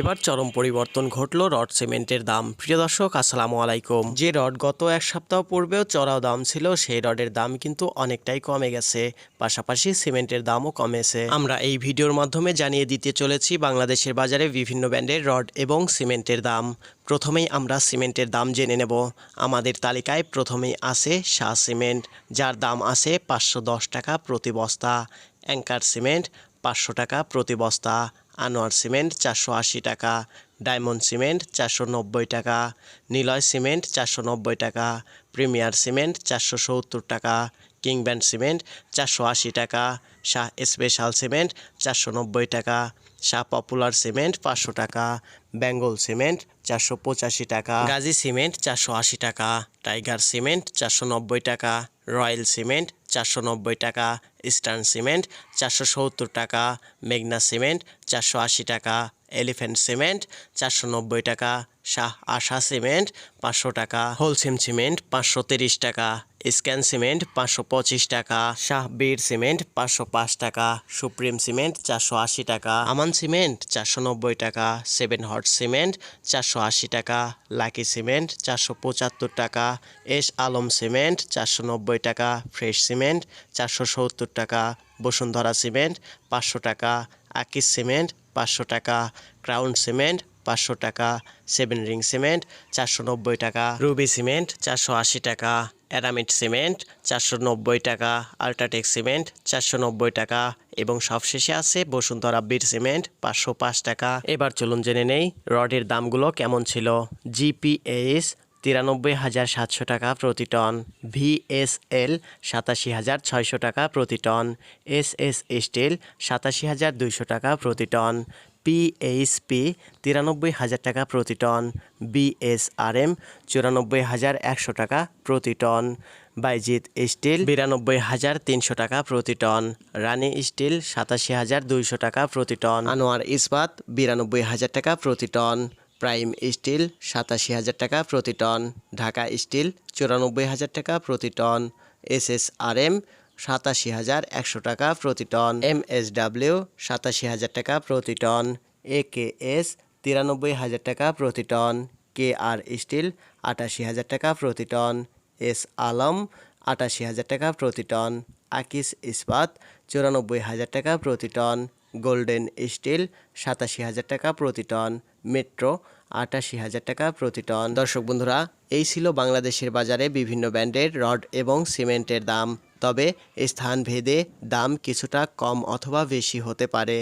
এবার চরম পরিবর্তন ঘটলো রড সিমেন্টের দাম। প্রিয় দর্শক, আসসালামু আলাইকুম। যে রড গত এক সপ্তাহ পূর্বেও চড়াও দাম ছিল, সেই রডের দাম কিন্তু অনেকটাই কমে গেছে। পাশাপাশি সিমেন্টের দামও কমেছে। আমরা এই ভিডিওর মাধ্যমে জানিয়ে দিতে চলেছি বাংলাদেশের বাজারে বিভিন্ন ব্র্যান্ডের রড এবং সিমেন্টের দাম। প্রথমেই আমরা সিমেন্টের দাম জেনে নেব। আমাদের তালিকায় প্রথমেই আছে শাহ সিমেন্ট, যার দাম আছে পাঁচশো দশ টাকা প্রতি বস্তা। অ্যাঙ্কার সিমেন্ট, পাঁচশো টাকা প্রতি বস্তা। আনোয়ার সিমেন্ট চারশো আশি টাকা ডায়মন্ড সিমেন্ট চারশো নব্বই টাকা নিলয় সিমেন্ট চারশো নব্বই টাকা প্রিমিয়ার সিমেন্ট চারশো সত্তর টাকা কিংব্যান্ড সিমেন্ট চারশো আশি টাকা শাহ স্পেশাল সিমেন্ট চারশো নব্বই টাকা শাহ পপুলার সিমেন্ট পাঁচশো টাকা বেঙ্গল সিমেন্ট চারশো পঁচাশি টাকা গাজী সিমেন্ট চারশো আশি টাকা টাইগার সিমেন্ট চারশো নব্বই টাকা রয়্যাল সিমেন্ট চারশো নব্বই টাকা ইস্টার্ন সিমেন্ট, চারশো সত্তর টাকা মেঘনা সিমেন্ট, চারশো আশি টাকা এলিফ্যান্ট সিমেন্ট, চারশো নব্বই টাকা শাহ আশা সিমেন্ট, পাঁচশো টাকা হোলসেম সিমেন্ট, পাঁচশো তিরিশ টাকা স্ক্যান সিমেন্ট পাঁচশো পঁচিশ টাকা, শাহ বীর সিমেন্ট পাঁচশো পাঁচ টাকা, সুপ্রিম সিমেন্ট চারশো আশি টাকা, আমান সিমেন্ট চারশো নব্বই টাকা, সেভেন হট সিমেন্ট চারশো আশি টাকা, লাকি সিমেন্ট চারশো পঁচাত্তর টাকা, এস আলম সিমেন্ট চারশো নব্বই টাকা, ফ্রেশ সিমেন্ট চারশো সত্তর টাকা, বসুন্ধরা সিমেন্ট পাঁচশো টাকা, আকিস সিমেন্ট পাঁচশো টাকা, ক্রাউন সিমেন্ট পাঁচশো টাকা, সেভেন রিং সিমেন্ট চারশো নব্বই টাকা, রুবি সিমেন্ট চারশো আশি টাকা অ্যারামিড সিমেন্ট, চারশো নব্বই টাকা, আল্ট্রাটেক সিমেন্ট, চারশো নব্বই টাকা এবং সবশেষে আছে বসুন্ধরা বীর সিমেন্ট, পাঁচশো পাঁচ টাকা। এবার চলুন জেনে নেই রডের দামগুলো কেমন ছিল। জিপিএস তিরানব্বই হাজার সাতশো টাকা প্রতি টন, ভিএসএল সাতাশি হাজার ছয়শো টাকা প্রতি টন এস এস স্টিল সাতাশি হাজার দুইশো টাকা প্রতি টন পিএইচপি তিরানব্বই হাজার টাকা প্রতি টন। বিএসআরএম চুরানব্বই হাজার একশো টাকা প্রতি টন। বাইজিৎ স্টিল, বিরানব্বই হাজার তিনশো টাকা প্রতি টন। রানী স্টিল, সাতাশি হাজার দুইশো টাকা প্রতি টন। আনোয়ার ইস্পাত, বিরানব্বই হাজার টাকা প্রতি টন। প্রাইম স্টিল, সাতাশি হাজার টাকা প্রতি টন। ঢাকা স্টিল, চুরানব্বই হাজার টাকা প্রতি টন। এসএসআরএম সাতাশি হাজার একশো টাকা প্রতি টন। এম এস ডাব্লিউ সাতাশি হাজার টাকা প্রতি টন। এ কে এস তিরানব্বই হাজার টাকা প্রতি টন। কে আর স্টিল আটাশি হাজার টাকা প্রতি টন। এস আলম আটাশি হাজার টাকা প্রতি টন। আকিস ইস্পাত চুরানব্বই হাজার টাকা প্রতি টন। গোল্ডেন স্টিল সাতাশি হাজার টাকা প্রতি টন। মেট্রো আটাশি হাজার টাকা প্রতি টন। দর্শক বন্ধুরা, এই ছিল বাংলাদেশের বাজারে বিভিন্ন ব্র্যান্ডের রড এবং সিমেন্টের দাম। তবে স্থান ভেদে দাম কিছুটা কম অথবা বেশি হতে পারে।